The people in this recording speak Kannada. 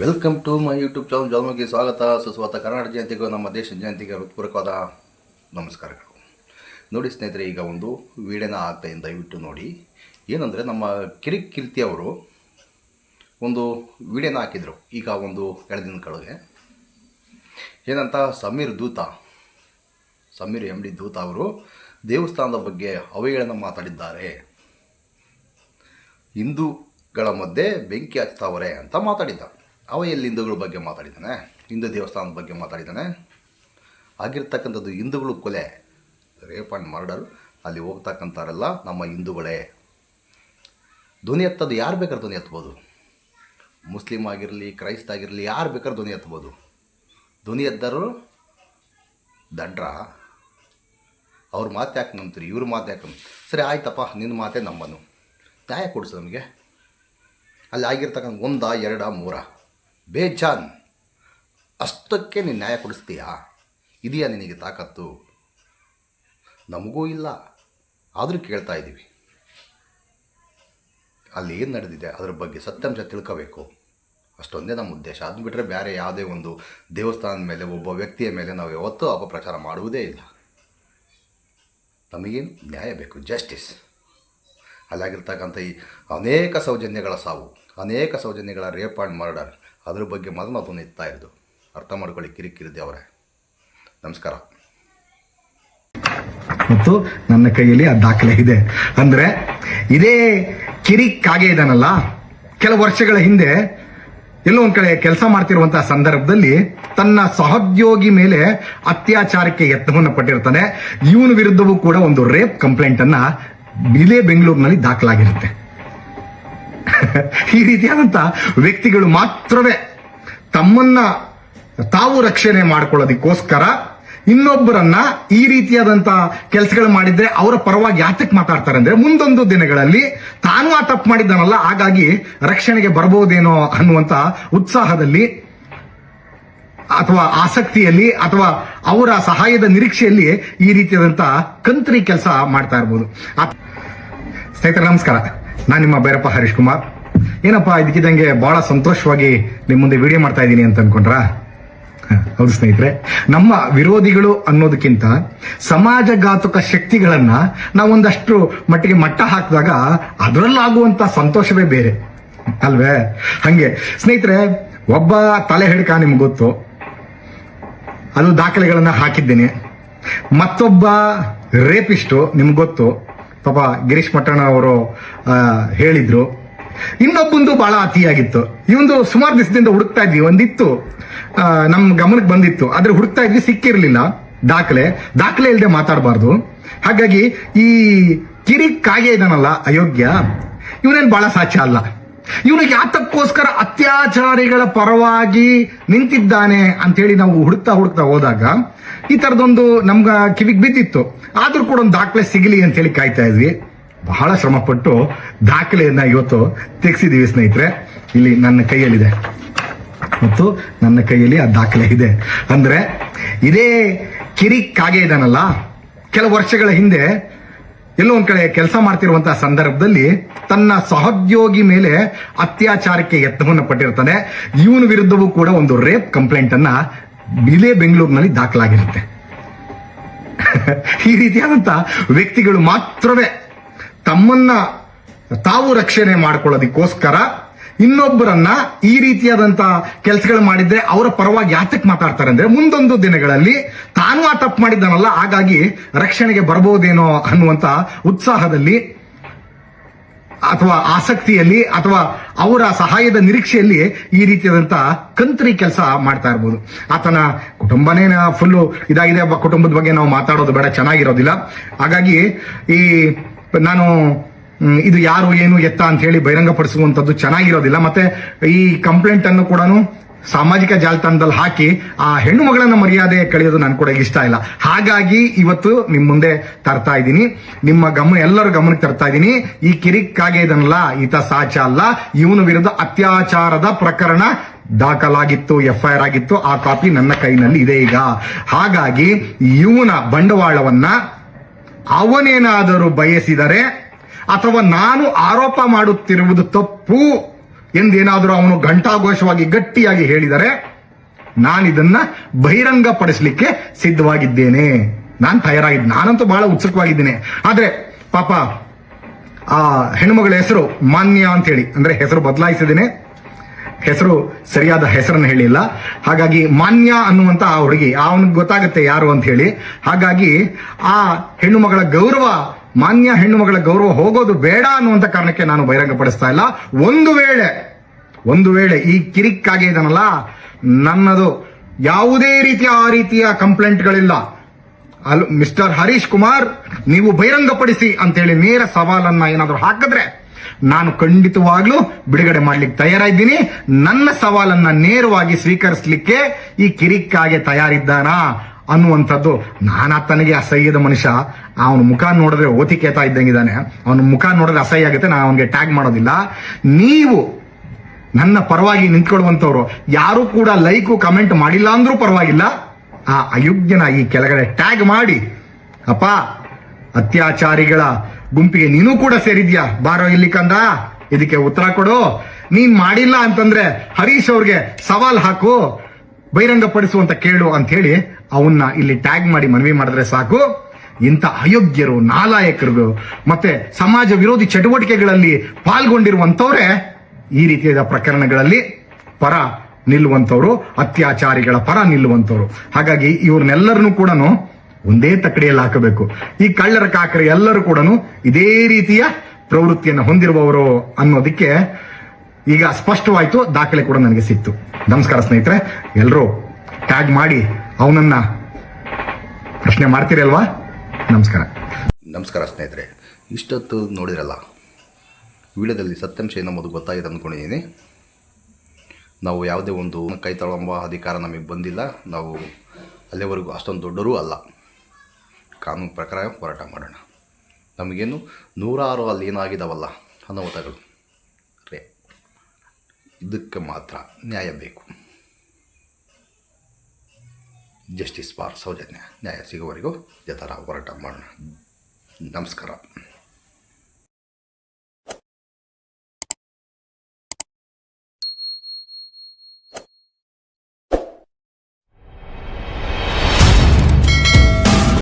Welcome to my YouTube channel ಜಾಲ್ಮಗೆ ಸ್ವಾಗತ ಸುಸ್ವಾಗತ ಕರ್ನಾಟಕ ಜಯಂತಿಗೂ ನಮ್ಮ ದೇಶ ಜಯಂತಿಗೆ ಹೃತ್ಪೂರ್ವಕವಾದ ನಮಸ್ಕಾರಗಳು ನೋಡಿ ಸ್ನೇಹಿತರೆ, ಈಗ ಒಂದು ವೀಡಿಯೋನ ಆಗ್ತಾ ಇದೆ ದಯವಿಟ್ಟು ನೋಡಿ. ಏನಂದರೆ, ನಮ್ಮ ಕಿರಿಕ್ ಕೀರ್ತಿ ಅವರು ಒಂದು ವೀಡಿಯೋನ ಹಾಕಿದರು. ಈಗ ಒಂದು ಎರಡು ದಿನ ಕಳೆಗೆ ಏನಂತ, ಸಮೀರ್ ದೂತ, ಸಮೀರ್ ಎಂ ಡಿ ದೂತ ಅವರು ದೇವಸ್ಥಾನದ ಬಗ್ಗೆ ಅವಹೇಳನ ಮಾತಾಡಿದ್ದಾರೆ. ಹಿಂದೂಗಳ ಮಧ್ಯೆ ಬೆಂಕಿ ಹಚ್ತಾವರೆ ಅಂತ ಮಾತಾಡಿದ್ದ. ಅವ ಎಲ್ಲಿ ಹಿಂದೂಗಳ ಬಗ್ಗೆ ಮಾತಾಡಿದ್ದಾನೆ, ಹಿಂದೂ ದೇವಸ್ಥಾನದ ಬಗ್ಗೆ ಮಾತಾಡಿದ್ದಾನೆ. ಆಗಿರ್ತಕ್ಕಂಥದ್ದು ಹಿಂದೂಗಳು ಕೊಲೆ, ರೇಪ್ ಆ್ಯಂಡ್ ಮರ್ಡರ್, ಅಲ್ಲಿ ಹೋಗ್ತಕ್ಕಂಥವರೆಲ್ಲ ನಮ್ಮ ಹಿಂದೂಗಳೇ. ಧ್ವನಿ ಎತ್ತದು ಯಾರು ಬೇಕಾದ್ರೆ ಧ್ವನಿ ಎತ್ಬೋದು ಮುಸ್ಲಿಮ್ ಆಗಿರಲಿ, ಕ್ರೈಸ್ತ ಆಗಿರಲಿ, ಯಾರು ಬೇಕಾದ್ರೆ ಧ್ವನಿ ಎತ್ಬೋದು ಧ್ವನಿ ಎದ್ದರು ದಡ್ರ. ಅವ್ರ ಮಾತು ಯಾಕೆ ನಂಬ್ತೀರಿ? ಇವ್ರ ಮಾತು ಯಾಕೆ ಸರಿ, ಆಯ್ತಪ್ಪ ನಿನ್ನ ಮಾತೇ ನಂಬನು ನ್ಯಾಯ ಕೊಡಿಸು ನಮಗೆ. ಅಲ್ಲಿ ಆಗಿರ್ತಕ್ಕಂಥ ಒಂದ ಎರಡ ಮೂರ? ಬೇಜಾನ್. ಅಷ್ಟಕ್ಕೆ ನೀನು ನ್ಯಾಯ ಕೊಡಿಸ್ತೀಯಾ? ಇದೆಯಾ ನಿನಗೆ ತಾಕತ್ತು? ನಮಗೂ ಇಲ್ಲ. ಆದರೂ ಕೇಳ್ತಾ ಇದ್ದೀವಿ ಅಲ್ಲಿ ಏನು ನಡೆದಿದೆ? ಅದ್ರ ಬಗ್ಗೆ ಸತ್ಯಾಂಶ ತಿಳ್ಕೋಬೇಕು. ಅಷ್ಟೊಂದೇ ನಮ್ಮ ಉದ್ದೇಶ. ಅದು ಬಿಟ್ಟರೆ ಬೇರೆ ಯಾವುದೇ ಒಂದು ದೇವಸ್ಥಾನದ ಮೇಲೆ, ಒಬ್ಬ ವ್ಯಕ್ತಿಯ ಮೇಲೆ ನಾವು ಯಾವತ್ತೂ ಅಪಪ್ರಚಾರ ಮಾಡುವುದೇ ಇಲ್ಲ. ನಮಗೇನು ನ್ಯಾಯ ಬೇಕು? ಜಸ್ಟಿಸ್. ಅಲ್ಲಾಗಿರ್ತಕ್ಕಂಥ ಈ ಅನೇಕ ಸೌಜನ್ಯಗಳ ಸಾವು, ಅನೇಕ ಸೌಜನ್ಯಗಳ ರೇಪ್ ಆ್ಯಂಡ್ ಮರ್ಡರ್. ಅದ್ರ ಬಗ್ಗೆ ಮಾತ್ರ ಅದನ್ನು ಎತ್ತಾ ಇರೋದು. ಅರ್ಥ ಮಾಡ್ಕೊಳ್ಳಿ ಕಿರಿಕಿರಿದೆ ಅವರೇ ನಮಸ್ಕಾರ. ಮತ್ತು ನನ್ನ ಕೈಯಲ್ಲಿ ಆ ದಾಖಲೆ ಇದೆ. ಅಂದ್ರೆ ಇದೇ ಕಿರಿ ಕಾಗೆ ಇದಾನಲ್ಲ ಕೆಲವು ವರ್ಷಗಳ ಹಿಂದೆ ಎಲ್ಲೋ ಒಂದು ಕಡೆ ಕೆಲಸ ಮಾಡ್ತಿರುವಂತಹ ಸಂದರ್ಭದಲ್ಲಿ ತನ್ನ ಸಹೋದ್ಯೋಗಿ ಮೇಲೆ ಅತ್ಯಾಚಾರಕ್ಕೆ ಯತ್ನವನ್ನು ಪಟ್ಟಿರ್ತಾನೆ ಇವನ ವಿರುದ್ಧವೂ ಕೂಡ ಒಂದು ರೇಪ್ ಕಂಪ್ಲೇಂಟ್ ಅನ್ನ ಇದೇ ಬೆಂಗಳೂರಿನಲ್ಲಿ ದಾಖಲಾಗಿರುತ್ತೆ. ಈ ರೀತಿಯಾದಂತ ವ್ಯಕ್ತಿಗಳು ಮಾತ್ರವೇ ತಮ್ಮನ್ನ ತಾವು ರಕ್ಷಣೆ ಮಾಡ್ಕೊಳ್ಳೋದಕ್ಕೋಸ್ಕರ ಇನ್ನೊಬ್ಬರನ್ನ ಈ ರೀತಿಯಾದಂತ ಕೆಲಸಗಳು ಮಾಡಿದ್ರೆ ಅವರ ಪರವಾಗಿ ಯಾತಕ್ ಮಾತಾಡ್ತಾರೆ ಅಂದ್ರೆ ಮುಂದೊಂದು ದಿನಗಳಲ್ಲಿ ತಾನು ಆ ತಪ್ಪು ಮಾಡಿದ್ದಾನಲ್ಲ, ಹಾಗಾಗಿ ರಕ್ಷಣೆಗೆ ಬರಬಹುದೇನೋ ಅನ್ನುವಂತ ಉತ್ಸಾಹದಲ್ಲಿ ಅಥವಾ ಆಸಕ್ತಿಯಲ್ಲಿ ಅಥವಾ ಅವರ ಸಹಾಯದ ನಿರೀಕ್ಷೆಯಲ್ಲಿ ಈ ರೀತಿಯಾದಂತ ಕಂತ್ರಿ ಕೆಲಸ ಮಾಡ್ತಾ ಇರ್ಬೋದು. ಸ್ನೇಹಿತರೆ, ನಮಸ್ಕಾರ. ನಾನು ನಿಮ್ಮ ಭೈರಪ್ಪ ಹರೀಶ್ ಕುಮಾರ್. ಏನಪ್ಪ ಇದಕ್ಕಿದ್ದಂಗೆ ಬಹಳ ಸಂತೋಷವಾಗಿ ನಿಮ್ಮ ಮುಂದೆ ವಿಡಿಯೋ ಮಾಡ್ತಾ ಇದ್ದೀನಿ ಅಂತ ಅನ್ಕೊಂಡ್ರಾ? ಹೌದು ಸ್ನೇಹಿತರೆ, ನಮ್ಮ ವಿರೋಧಿಗಳು ಅನ್ನೋದಕ್ಕಿಂತ ಸಮಾಜಘಾತುಕ ಶಕ್ತಿಗಳನ್ನ ನಾವೊಂದಷ್ಟು ಮಟ್ಟಿಗೆ ಮಟ್ಟ ಹಾಕಿದಾಗ ಅದರಲ್ಲಾಗುವಂತ ಸಂತೋಷವೇ ಬೇರೆ. ಅಲ್ವೇ? ಹಂಗೆ, ಸ್ನೇಹಿತರೆ, ಒಬ್ಬ ತಲೆ ಹಿಡ್ಕ ನಿಮ್ಗೆ ಗೊತ್ತು. ಅದು ದಾಖಲೆಗಳನ್ನ ಹಾಕಿದ್ದೇನೆ. ಮತ್ತೊಬ್ಬ ರೇಪಿಸ್ಟು ನಿಮ್ಗೆ ಗೊತ್ತು. ಪಾಪ ಗಿರೀಶ್ ಅವರು ಹೇಳಿದ್ರು. ಇನ್ನೊಬ್ಬಂದು ಬಹಳ ಅತಿಯಾಗಿತ್ತು. ಇವಂದು ಸುಮಾರು ದಿವಸದಿಂದ ಹುಡುಕ್ತಾ ಇದ್ವಿ. ಒಂದಿತ್ತು ನಮ್ಮ ನಮ್ ಗಮನಕ್ಕೆ ಬಂದಿತ್ತು. ಆದ್ರೆ ಹುಡುಕ್ತಾ ಇದ್ವಿ, ಸಿಕ್ಕಿರ್ಲಿಲ್ಲ ದಾಖಲೆ. ದಾಖಲೆ ಇಲ್ಲದೆ ಮಾತಾಡಬಾರ್ದು. ಹಾಗಾಗಿ ಈ ಕಿರಿ ಕಾಗೆ ಇದನಲ್ಲ, ಅಯೋಗ್ಯ, ಇವನೇನ್ ಬಹಳ ಸಾಚ ಅಲ್ಲ. ಇವನು ಯಾತಕ್ಕೋಸ್ಕರ ಅತ್ಯಾಚಾರಿಗಳ ಪರವಾಗಿ ನಿಂತಿದ್ದಾನೆ ಅಂತೇಳಿ ನಾವು ಹುಡುಕ್ತಾ ಹುಡುಕ್ತಾ ಹೋದಾಗ ಈ ತರದೊಂದು ನಮ್ಗ ಕಿವಿಗೆ ಬಿದ್ದಿತ್ತು. ಆದ್ರೂ ಕೂಡ ಒಂದು ದಾಖಲೆ ಸಿಗಲಿ ಅಂತ ಹೇಳಿ ಕಾಯ್ತಾ ಇದ್ವಿ. ಬಹಳ ಶ್ರಮಪಟ್ಟು ದಾಖಲೆಯನ್ನ ಇವತ್ತು ತೆಗೆಸಿದೀವಿ ಸ್ನೇಹಿತರೆ. ಇಲ್ಲಿ ನನ್ನ ಕೈಯಲ್ಲಿದೆ. ಮತ್ತು ನನ್ನ ಕೈಯಲ್ಲಿ ಆ ದಾಖಲೆ ಇದೆ. ಅಂದ್ರೆ ಇದೇ ಕಿರಿ ಕಾಗೆ ಇದಾನಲ್ಲ ಕೆಲವು ವರ್ಷಗಳ ಹಿಂದೆ ಎಲ್ಲೋ ಒಂದ್ ಕಡೆ ಕೆಲಸ ಮಾಡ್ತಿರುವಂತಹ ಸಂದರ್ಭದಲ್ಲಿ ತನ್ನ ಸಹೋದ್ಯೋಗಿ ಮೇಲೆ ಅತ್ಯಾಚಾರಕ್ಕೆ ಯತ್ನವನ್ನು ಪಟ್ಟಿರ್ತಾನೆ. ಇವನ ವಿರುದ್ಧವೂ ಕೂಡ ಒಂದು ರೇಪ್ ಕಂಪ್ಲೇಂಟ್ ಅನ್ನ ಇದೇ ಬೆಂಗಳೂರಿನಲ್ಲಿ ದಾಖಲಾಗಿರುತ್ತೆ. ಈ ರೀತಿಯಾದಂತ ವ್ಯಕ್ತಿಗಳು ಮಾತ್ರವೇ ತಮ್ಮನ್ನ ತಾವು ರಕ್ಷಣೆ ಮಾಡ್ಕೊಳ್ಳೋದಕ್ಕೋಸ್ಕರ ಇನ್ನೊಬ್ಬರನ್ನ ಈ ರೀತಿಯಾದಂತ ಕೆಲಸಗಳು ಮಾಡಿದ್ರೆ ಅವರ ಪರವಾಗಿ ಯಾತಕ್ಕೆ ಮಾತಾಡ್ತಾರೆ ಅಂದ್ರೆ ಮುಂದೊಂದು ದಿನಗಳಲ್ಲಿ ತಾನು ಆ ತಪ್ಪು ಮಾಡಿದ್ದಾನಲ್ಲ, ಹಾಗಾಗಿ ರಕ್ಷಣೆಗೆ ಬರಬಹುದೇನೋ ಅನ್ನುವಂತ ಉತ್ಸಾಹದಲ್ಲಿ ಅಥವಾ ಆಸಕ್ತಿಯಲ್ಲಿ ಅಥವಾ ಅವರ ಸಹಾಯದ ನಿರೀಕ್ಷೆಯಲ್ಲಿ ಈ ರೀತಿಯಾದಂತ ಕಂತ್ರಿ ಕೆಲಸ ಮಾಡ್ತಾ ಇರ್ಬೋದು. ಆತನ ಕುಟುಂಬನೇ ಫುಲ್ಲು ಇದಾಗಿದೆ ಕುಟುಂಬದ ಬಗ್ಗೆ ನಾವು ಮಾತಾಡೋದು ಬೇಡ, ಚೆನ್ನಾಗಿರೋದಿಲ್ಲ. ಹಾಗಾಗಿ ಈ ನಾನು ಇದು ಯಾರು ಏನು ಎತ್ತ ಅಂತ ಹೇಳಿ ಬಹಿರಂಗಪಡಿಸುವಂತದ್ದು ಚೆನ್ನಾಗಿರೋದಿಲ್ಲ. ಮತ್ತೆ ಈ ಕಂಪ್ಲೇಂಟ್ ಅನ್ನು ಕೂಡ ಸಾಮಾಜಿಕ ಜಾಲತಾಣದಲ್ಲಿ ಹಾಕಿ ಆ ಹೆಣ್ಣು ಮಗಳನ್ನ ಮರ್ಯಾದೆ ಕಳೆಯೋದು ನಾನು ಕೂಡ ಇಷ್ಟ ಇಲ್ಲ. ಹಾಗಾಗಿ ಇವತ್ತು ನಿಮ್ಮ ಮುಂದೆ ತರ್ತಾ ಇದ್ದೀನಿ. ನಿಮ್ಮ ಗಮನ, ಎಲ್ಲರ ಗಮನಕ್ಕೆ ತರ್ತಾ ಇದ್ದೀನಿ. ಈ ಕಿರಿಕ್ಕಾಗೆ ಇದನ್ನಲ್ಲ, ಈತ ಸಾಚ ಅಲ್ಲ. ಇವನ ವಿರುದ್ಧ ಅತ್ಯಾಚಾರದ ಪ್ರಕರಣ ದಾಖಲಾಗಿತ್ತು ಎಫ್ ಐ ಆರ್ ಆಗಿತ್ತು. ಆ ಕಾಪಿ ನನ್ನ ಕೈನಲ್ಲಿ ಇದೆ ಈಗ. ಹಾಗಾಗಿ ಇವನ ಬಂಡವಾಳವನ್ನ ಅವನೇನಾದರೂ ಬಯಸಿದರೆ ಅಥವಾ ನಾನು ಆರೋಪ ಮಾಡುತ್ತಿರುವುದು ತಪ್ಪು ಎಂದೇನಾದರೂ ಅವನು ಘಂಟಾಘೋಷವಾಗಿ ಗಟ್ಟಿಯಾಗಿ ಹೇಳಿದರೆ ನಾನಿದನ್ನ ಬಹಿರಂಗಪಡಿಸಲಿಕ್ಕೆ ಸಿದ್ಧವಾಗಿದ್ದೇನೆ. ನಾನು ತಯಾರಾಗಿದ್ದೆ ನಾನಂತೂ ಬಹಳ ಉತ್ಸುಕವಾಗಿದ್ದೇನೆ. ಆದರೆ ಪಾಪ ಆ ಹೆಣ್ಣುಮಗಳ ಹೆಸರು ಮಾನ್ಯ ಅಂತೇಳಿ ಅಂದ್ರೆ ಹೆಸರು ಬದಲಾಯಿಸಿದ್ದೇನೆ. ಹೆಸರು ಸರಿಯಾದ ಹೆಸರನ್ನು ಹೇಳಿಲ್ಲ. ಹಾಗಾಗಿ ಮಾನ್ಯ ಅನ್ನುವಂತ ಆ ಹುಡುಗಿ, ಅವನಿಗೆ ಗೊತ್ತಾಗುತ್ತೆ ಯಾರು ಅಂತ ಹೇಳಿ ಹಾಗಾಗಿ ಆ ಹೆಣ್ಣು ಮಗಳ ಗೌರವ ಮಾನ್ಯ ಹೆಣ್ಣು ಮಗಳ ಗೌರವ ಹೋಗೋದು ಬೇಡ ಅನ್ನುವಂಥ ಕಾರಣಕ್ಕೆ ನಾನು ಬಹಿರಂಗಪಡಿಸ್ತಾ ಇಲ್ಲ. ಒಂದು ವೇಳೆ ಒಂದು ವೇಳೆ ಈ ಕಿರಿಕ್ಕಾಗಿ ಇದನ್ನಲ್ಲ ನನ್ನದು ಯಾವುದೇ ರೀತಿಯ ಆ ರೀತಿಯ ಕಂಪ್ಲೇಂಟ್ಗಳಿಲ್ಲ. ಅಲ್, ಮಿಸ್ಟರ್ ಹರೀಶ್ ಕುಮಾರ್, ನೀವು ಬಹಿರಂಗಪಡಿಸಿ ಅಂತೇಳಿ ನೇರ ಸವಾಲನ್ನ ಏನಾದರೂ ಹಾಕಿದ್ರೆ ನಾನು ಖಂಡಿತವಾಗ್ಲೂ ಬಿಡುಗಡೆ ಮಾಡ್ಲಿಕ್ಕೆ ತಯಾರಿದ್ದೀನಿ ನನ್ನ ಸವಾಲನ್ನ ನೇರವಾಗಿ ಸ್ವೀಕರಿಸಲಿಕ್ಕೆ ಈ ಕಿರಿಕ್ಕಾಗೆ ತಯಾರಿದ್ದಾನಾ? ಅನ್ನುವಂಥದ್ದು ನಾನಾತನಿಗೆ ಅಸಹ್ಯದ ಮನುಷ್ಯ. ಅವನ ಮುಖ ನೋಡಿದ್ರೆ ಓತಿಕೇತ ಇದ್ದಂಗಿದ್ದಾನೆ. ಅವನ ಮುಖ ನೋಡಿದ್ರೆ ಅಸಹ್ಯ ಆಗುತ್ತೆ ನಾನು ಅವನಿಗೆ ಟ್ಯಾಗ್ ಮಾಡೋದಿಲ್ಲ. ನೀವು ನನ್ನ ಪರವಾಗಿ ನಿಂತ್ಕೊಳ್ಳುವಂಥವ್ರು, ಯಾರು ಕೂಡ ಲೈಕು ಕಮೆಂಟ್ ಮಾಡಿಲ್ಲ ಅಂದ್ರೂ ಪರವಾಗಿಲ್ಲ. ಆ ಅಯೋಗ್ಯನ ಈ ಕೆಳಗಡೆ ಟ್ಯಾಗ್ ಮಾಡಿ, ಅಪ್ಪ, ಅತ್ಯಾಚಾರಿಗಳ ಗುಂಪಿಗೆ ನೀನು ಕೂಡ ಸೇರಿದ್ಯಾ? ಬಾರೋ ಇಲ್ಲಿ ಕಂದ ಇದಕ್ಕೆ ಉತ್ತರ ಕೊಡು. ನೀನ್ ಮಾಡಿಲ್ಲ ಅಂತಂದ್ರೆ ಹರೀಶ್ ಅವ್ರಿಗೆ ಸವಾಲ್ ಹಾಕು. ಬಹಿರಂಗಪಡಿಸುವಂತ ಕೇಳು ಅಂತ ಹೇಳಿ ಅವನ್ನ ಇಲ್ಲಿ ಟ್ಯಾಗ್ ಮಾಡಿ ಮನವಿ ಮಾಡಿದ್ರೆ ಸಾಕು. ಇಂಥ ಅಯೋಗ್ಯರು ನಾಲಾಯಕರು ಮತ್ತೆ ಸಮಾಜ ವಿರೋಧಿ ಚಟುವಟಿಕೆಗಳಲ್ಲಿ ಪಾಲ್ಗೊಂಡಿರುವಂತವ್ರೆ ಈ ರೀತಿಯಾದ ಪ್ರಕರಣಗಳಲ್ಲಿ ಪರ ನಿಲ್ಲುವಂತವ್ರು ಅತ್ಯಾಚಾರಿಗಳ ಪರ ನಿಲ್ಲುವಂತವ್ರು ಹಾಗಾಗಿ ಇವ್ರನ್ನೆಲ್ಲರನ್ನು ಕೂಡ ಒಂದೇ ತಕ್ಕಡಿಯಲ್ಲಿ ಹಾಕಬೇಕು. ಈ ಕಳ್ಳರ ಕಾಕರ ಎಲ್ಲರೂ ಕೂಡ ಇದೇ ರೀತಿಯ ಪ್ರವೃತ್ತಿಯನ್ನು ಹೊಂದಿರುವವರು ಅನ್ನೋದಕ್ಕೆ ಈಗ ಸ್ಪಷ್ಟವಾಯಿತು, ದಾಖಲೆ ಕೂಡ ನನಗೆ ಸಿಕ್ತು. ನಮಸ್ಕಾರ ಸ್ನೇಹಿತರೆ ಎಲ್ಲರೂ ಟ್ಯಾಗ್ ಮಾಡಿ ಅವನನ್ನ ಪ್ರಶ್ನೆ ಮಾಡ್ತೀರಲ್ವಾ? ನಮಸ್ಕಾರ. ನಮಸ್ಕಾರ ಸ್ನೇಹಿತರೆ. ಇಷ್ಟೊತ್ತು ನೋಡಿರಲ್ಲ ವಿಡಿಯೋದಲ್ಲಿ ಸತ್ಯಾಂಶ ಏನಂಬುದು ಗೊತ್ತಾಗಿದೆ ಅಂದ್ಕೊಂಡಿದ್ದೀನಿ. ನಾವು ಯಾವುದೇ ಒಂದು ಕೈ ತಳಂಬ ಅಧಿಕಾರ ನಮಗೆ ಬಂದಿಲ್ಲ. ನಾವು ಅಲ್ಲಿವರೆಗೂ ಅಷ್ಟೊಂದು ದೊಡ್ಡರೂ ಅಲ್ಲ. ಕಾನೂನು ಪ್ರಕಾರ ಹೋರಾಟ ಮಾಡೋಣ. ನಮಗೇನು ನೂರಾರು ಅಲ್ಲಿ ಏನಾಗಿದ್ದಾವಲ್ಲ ಅನಾಹುತಗಳು ಇದಕ್ಕೆ ಮಾತ್ರ ನ್ಯಾಯ ಬೇಕು. ಜಸ್ಟಿಸ್ ಫಾರ್ ಸೌಜನ್ಯ ನ್ಯಾಯ ಸಿಗುವವರೆಗೂ ಜತರ ಹೋರಾಟ ಮಾಡೋಣ. ನಮಸ್ಕಾರ.